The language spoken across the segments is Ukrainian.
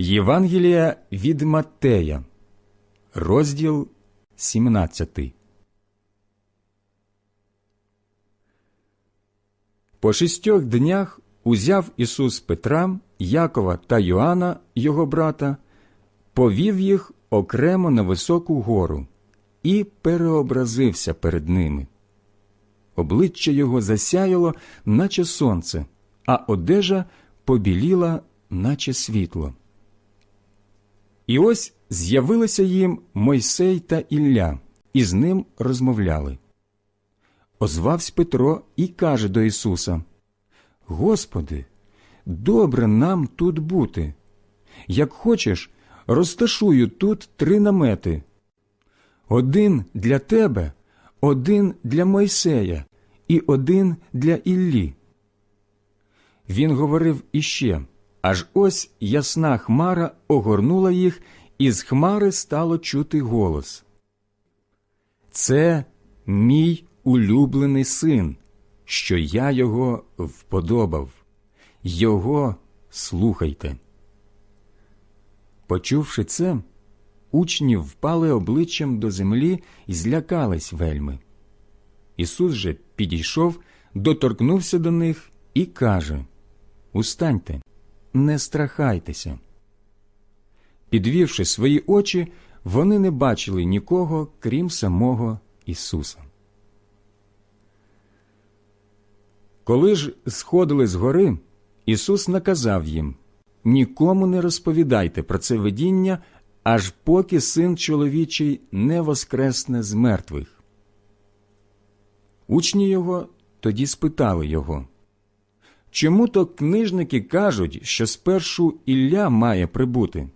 Євангелія від Маттея, розділ 17. По шістьох днях узяв Ісус Петра, Якова та Йоанна, його брата, повів їх окремо на високу гору і переобразився перед ними. Обличчя його засяяло, наче сонце, а одежа побіліла, наче світло. І ось з'явилися їм Мойсей та Ілля, і з ним розмовляли. Озвався Петро і каже до Ісуса: Господи, добре нам тут бути. Як хочеш, розташую тут три намети: один для тебе, один для Мойсея і один для Іллі. Він говорив іще, аж ось ясна хмара огорнула їх, і з хмари стало чути голос. Це мій улюблений син, що я його вподобав. Його слухайте. Почувши це, учні впали обличчям до землі і злякались вельми. Ісус же підійшов, доторкнувся до них і каже Устаньте, не страхайтеся. Підвівши свої очі, вони не бачили нікого, крім самого Ісуса. Коли ж сходили з гори, Ісус наказав їм Нікому не розповідайте про це видіння, аж поки син чоловічий не воскресне з мертвих. Учні його тоді спитали його Чому то книжники кажуть, що спершу Ілля має прибути?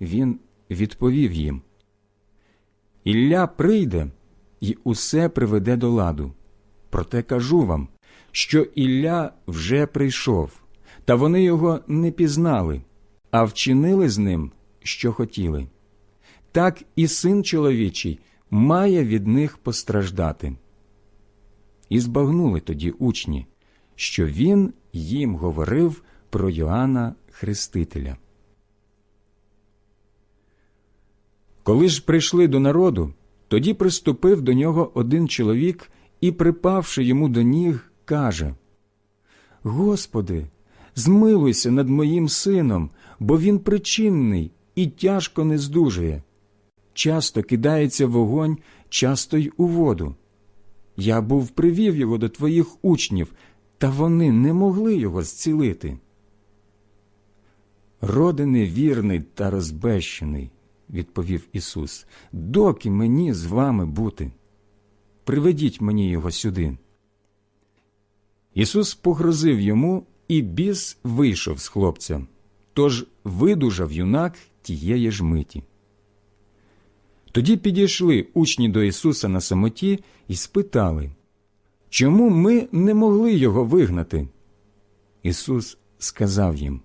Він відповів їм Ілля прийде і усе приведе до ладу. Проте кажу вам, що Ілля вже прийшов, та вони його не пізнали, а вчинили з ним, що хотіли. Так і син чоловічий має від них постраждати. І збагнули тоді учні, що він їм говорив про Йоанна Хрестителя. Коли ж прийшли до народу, тоді приступив до нього один чоловік і, припавши йому до ніг, каже Господи, змилуйся над моїм сином, бо він причинний і тяжко не здужує. Часто кидається вогонь, часто й у воду. Я був привів його до твоїх учнів, та вони не могли його зцілити. Роди невірний та розбещений, відповів Ісус, доки мені з вами бути. Приведіть мені його сюди. Ісус погрозив йому, і біс вийшов з хлопця, тож видужав юнак тієї ж миті. Тоді підійшли учні до Ісуса на самоті і спитали, чому ми не могли його вигнати? Ісус сказав їм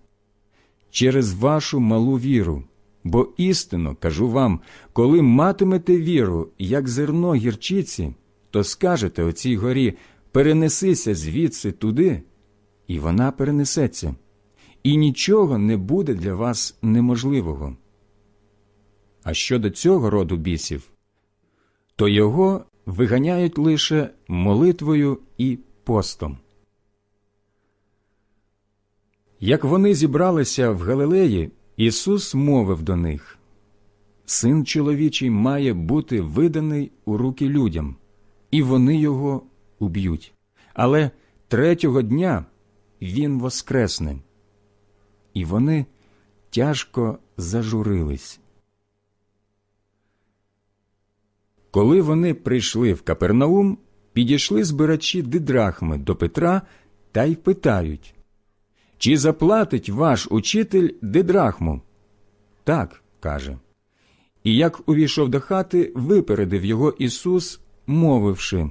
через вашу малу віру, бо істинно кажу вам, коли матимете віру, як зерно гірчиці, то скажете оцій горі перенесися звідси туди, і вона перенесеться, і нічого не буде для вас неможливого. А щодо цього роду бісів, то його виганяють лише молитвою і постом. Як вони зібралися в Галилеї, Ісус мовив до них Син чоловічий має бути виданий у руки людям, і вони його уб'ють. Але третього дня Він воскресне. І вони тяжко зажурились. Коли вони прийшли в Капернаум, підійшли збирачі дидрахми до Петра та й питають Чи заплатить ваш учитель дидрахму? Так, каже. І як увійшов до хати, випередив його Ісус, мовивши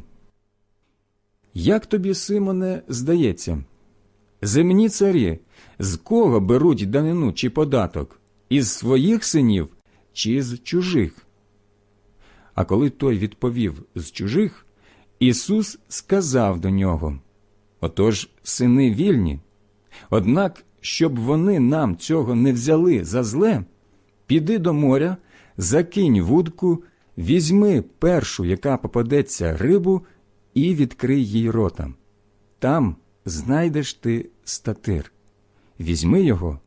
Як тобі, Симоне, здається? Земні царі, з кого беруть данину чи податок? Із своїх синів чи з чужих? А коли той відповів з чужих, Ісус сказав до нього Отож, сини вільні. Однак щоб вони нам цього не взяли за зле, піди до моря, закинь вудку, візьми першу, яка попадеться рибу, і відкрий їй рота. Там знайдеш ти статир. Візьми його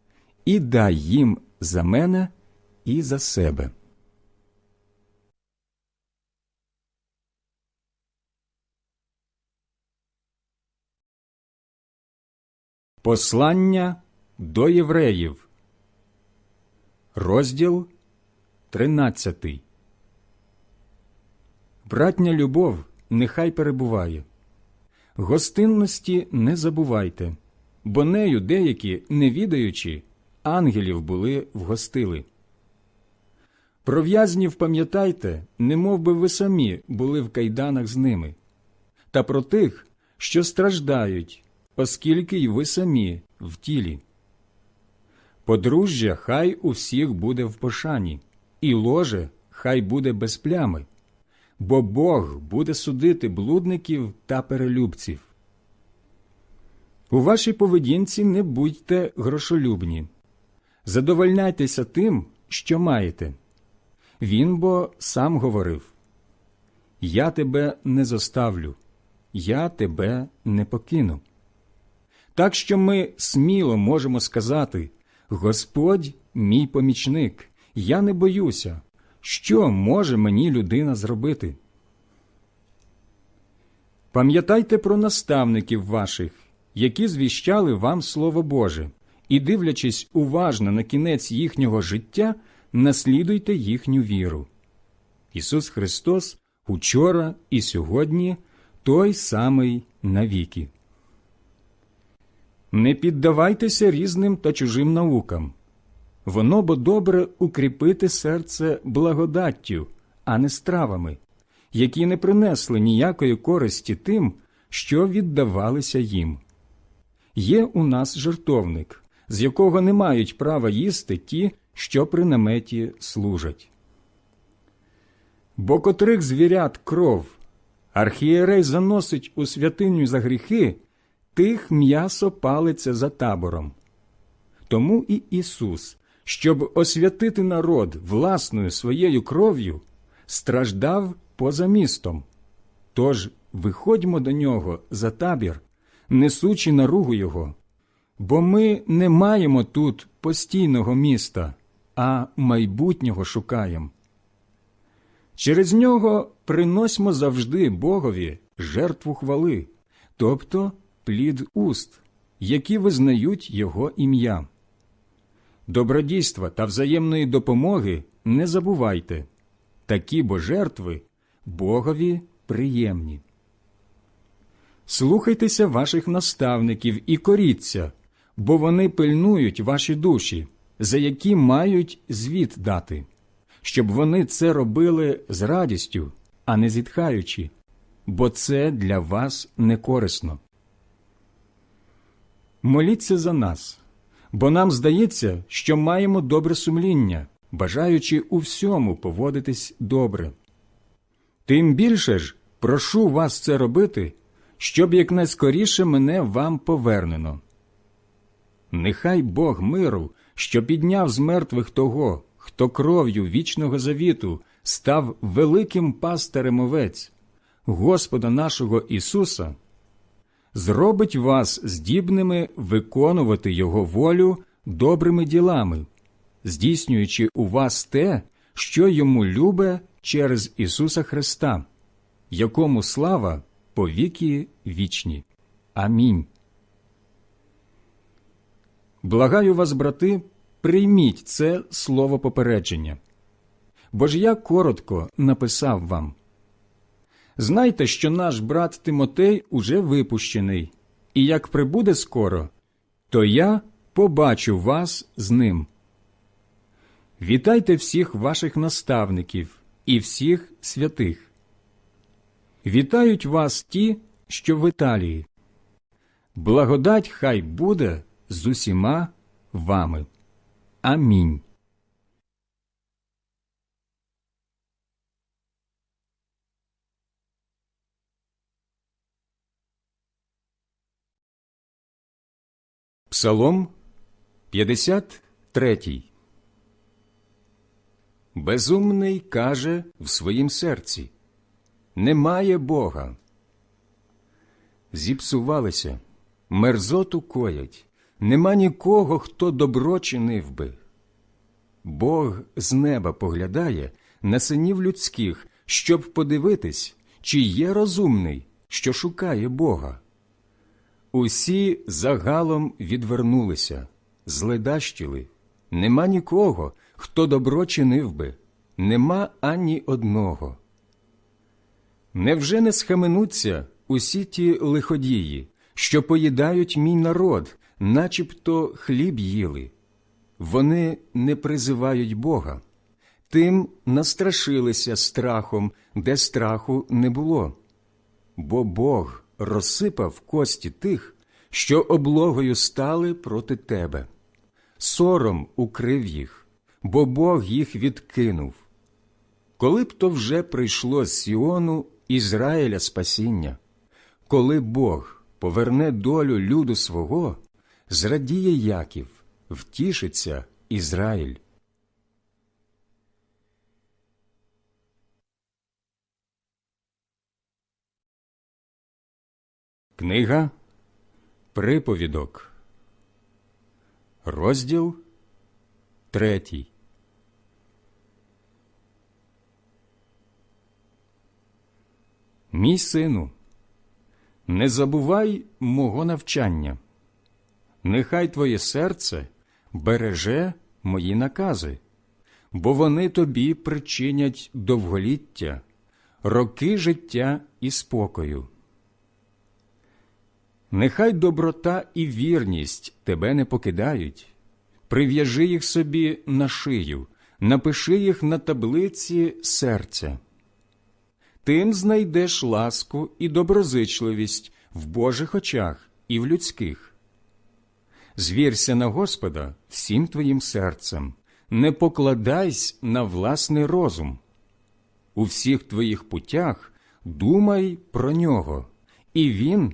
і дай їм за мене і за себе. Послання до євреїв, розділ 13 Братня любов нехай перебуває. Гостинності не забувайте, бо нею деякі, не відаючи, ангелів були вгостили. Про в'язнів пам'ятайте, немов би ви самі були в кайданах з ними, та про тих, що страждають, оскільки й ви самі в тілі. Подружжя хай у всіх буде в пошані, і ложе хай буде без плями, бо Бог буде судити блудників та перелюбців. У вашій поведінці не будьте грошолюбні, задовольняйтеся тим, що маєте. Він бо сам говорив Я тебе не зоставлю, я тебе не покину. Так що ми сміло можемо сказати Господь мій помічник, я не боюся, що може мені людина зробити. Пам'ятайте про наставників ваших, які звіщали вам Слово Боже, і, дивлячись уважно на кінець їхнього життя, наслідуйте їхню віру. Ісус Христос учора і сьогодні той самий навіки. Не піддавайтеся різним та чужим наукам. Воно бо добре укріпити серце благодаттю, а не стравами, які не принесли ніякої користі тим, що віддавалися їм. Є у нас жертовник, з якого не мають права їсти ті, що при наметі служать. Бо котрих звірят кров архієрей заносить у святиню за гріхи, тих м'ясо палиться за табором. Тому і Ісус, щоб освятити народ власною своєю кров'ю, страждав поза містом. Тож виходьмо до нього за табір, несучи наругу Його, бо ми не маємо тут постійного міста, а майбутнього шукаємо. Через нього приносьмо завжди Богові жертву хвали, тобто плід уст, які визнають Його ім'я. Добродійства та взаємної допомоги не забувайте, такі бо жертви Богові приємні. Слухайтеся ваших наставників і коріться, бо вони пильнують ваші душі, за які мають звіт дати, щоб вони це робили з радістю, а не зітхаючи, бо це для вас не корисно. Моліться за нас, бо нам здається, що маємо добре сумління, бажаючи у всьому поводитись добре. Тим більше ж прошу вас це робити, щоб якнайскоріше мене вам повернено. Нехай Бог миру, що підняв з мертвих того, хто кров'ю вічного завіту став великим пастирем овець, Господа нашого Ісуса, зробить вас здібними виконувати Його волю добрими ділами, здійснюючи у вас те, що йому любе через Ісуса Христа, якому слава повіки вічні. Амінь. Благаю вас, брати, прийміть це слово попередження. Бо ж я коротко написав вам. Знайте, що наш брат Тимотей уже випущений, і як прибуде скоро, то я побачу вас з ним. Вітайте всіх ваших наставників і всіх святих. Вітають вас ті, що в Італії. Благодать хай буде з усіма вами. Амінь. Псалом 53. Безумний каже в своїм серці Немає Бога. Зіпсувалися, мерзоту коять, нема нікого, хто добро чинив би. Бог з неба поглядає на синів людських, щоб подивитись, чи є розумний, що шукає Бога. Усі загалом відвернулися, зледащили. Нема нікого, хто добро чинив би, нема ані одного. Невже не схаменуться усі ті лиходії, що поїдають мій народ, начебто хліб їли? Вони не призивають Бога, тим настрашилися страхом, де страху не було. Бо Бог розсипав кості тих, що облогою стали проти тебе. Сором укрив їх, бо Бог їх відкинув. Коли б то вже прийшло з Сіону Ізраїля спасіння, коли Бог поверне долю люду свого, зрадіє Яків, втішиться Ізраїль. Книга Приповідок, розділ третій. Мій сину, не забувай мого навчання, нехай твоє серце береже мої накази, бо вони тобі причинять довголіття, роки життя і спокою. Нехай доброта і вірність тебе не покидають, прив'яжи їх собі на шию, напиши їх на таблиці серця. Тим знайдеш ласку і доброзичливість в Божих очах і в людських. Звірся на Господа всім твоїм серцем, не покладайся на власний розум. У всіх твоїх путях думай про нього, і він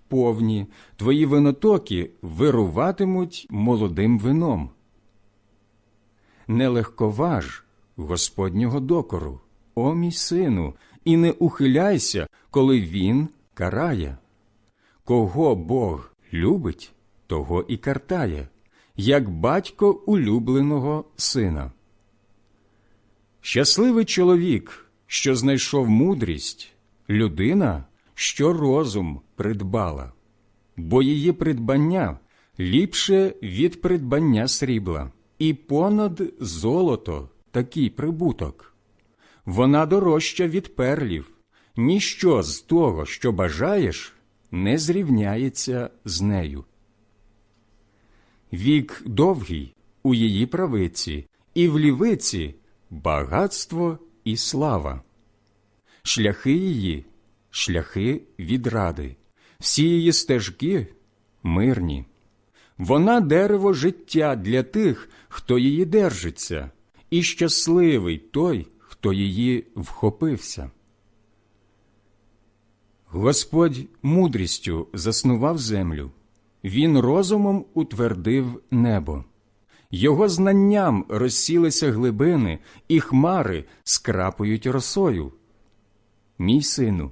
повні, твої винотоки вируватимуть молодим вином. Не легковаж Господнього докору, о мій сину, і не ухиляйся, коли він карає. Кого Бог любить, того і картає, як батько улюбленого сина. Щасливий чоловік, що знайшов мудрість, людина, що розум придбала, бо її придбання ліпше від придбання срібла, і понад золото такий прибуток. Вона дорожча від перлів, ніщо з того, що бажаєш, не зрівняється з нею. Вік довгий у її правиці, і в лівиці багатство і слава. Шляхи її шляхи відради, всі її стежки мирні. Вона дерево життя для тих, хто її держиться, і щасливий той, хто її вхопився. Господь мудрістю заснував землю, Він розумом утвердив небо. Його знанням розсілися глибини, і хмари скрапують росою. Мій сину,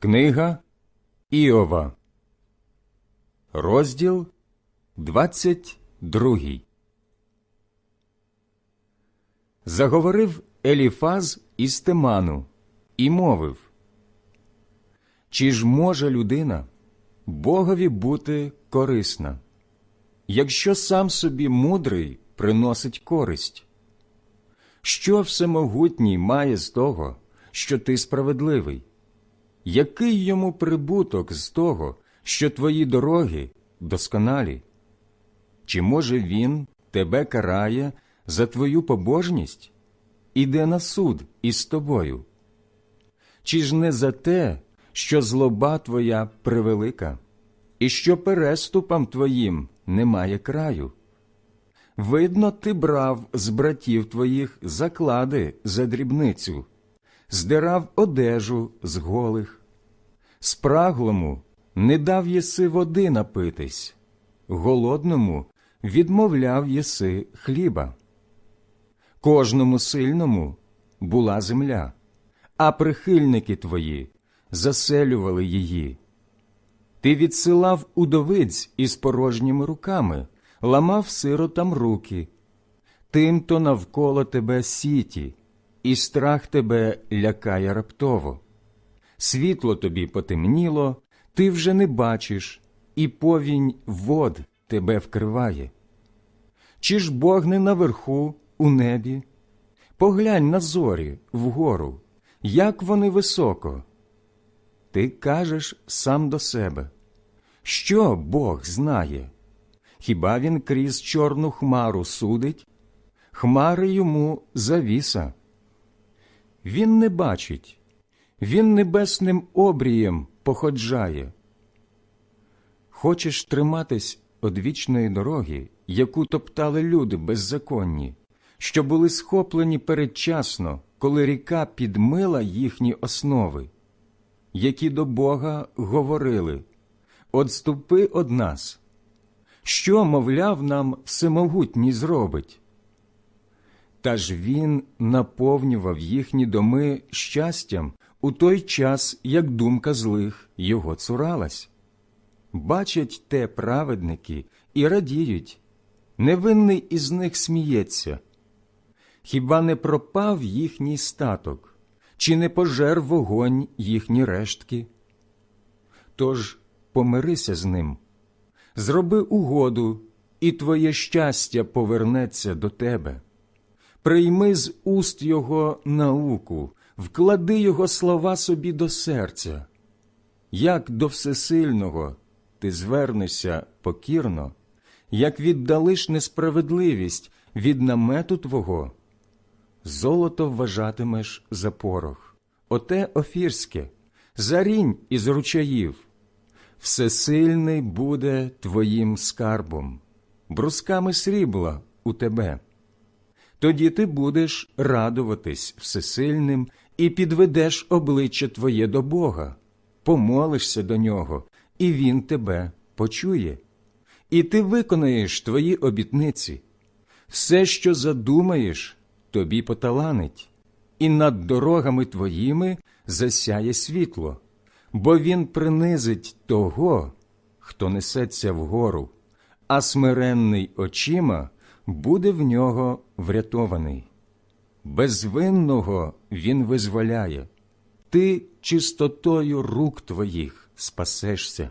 Книга Іова, розділ 22 Заговорив Еліфаз із Теману і мовив Чи ж може людина Богові бути корисна, якщо сам собі мудрий приносить користь? Що всемогутній має з того, що ти справедливий? Який йому прибуток з того, що твої дороги досконалі? Чи може він тебе карає за твою побожність? Іде на суд із тобою? Чи ж не за те, що злоба твоя превелика, і що переступам твоїм немає краю? Видно, ти брав з братів твоїх заклади за дрібницю, здирав одежу з голих, спраглому не дав єси води напитись, голодному відмовляв єси хліба. Кожному сильному була земля, а прихильники твої заселювали її. Ти відсилав удовиць із порожніми руками, ламав сиротам руки, тим то навколо тебе сіті, і страх тебе лякає раптово. Світло тобі потемніло, ти вже не бачиш, і повінь вод тебе вкриває. Чи ж Бог не наверху, у небі? Поглянь на зорі вгору, як вони високо. Ти кажеш сам до себе, що Бог знає? Хіба він крізь чорну хмару судить? Хмари йому завіса. Він не бачить, він небесним обрієм походжає. Хочеш триматись одвічної дороги, яку топтали люди беззаконні, що були схоплені передчасно, коли ріка підмила їхні основи, які до Бога говорили Отступи од нас, що, мовляв, нам всемогутній зробить. Та ж він наповнював їхні доми щастям у той час, як думка злих його цуралась. Бачать те праведники і радіють, невинний із них сміється. Хіба не пропав їхній статок, чи не пожер вогонь їхні рештки? Тож помирися з ним, зроби угоду, і твоє щастя повернеться до тебе. Прийми з уст його науку, вклади його слова собі до серця. Як до всесильного ти звернешся покірно, як віддалиш несправедливість від намету твого, золото вважатимеш за порох, оте офірське, зарінь із ручаїв. Всесильний буде твоїм скарбом, брусками срібла у тебе. Тоді ти будеш радуватись всесильним і підведеш обличчя твоє до Бога, помолишся до нього, і Він тебе почує, і ти виконаєш твої обітниці. Все, що задумаєш, тобі поталанить, і над дорогами твоїми засяє світло, бо він принизить того, хто несеться вгору, а смиренний очима буде в нього врятований. Безвинного він визволяє, ти чистотою рук твоїх спасешся.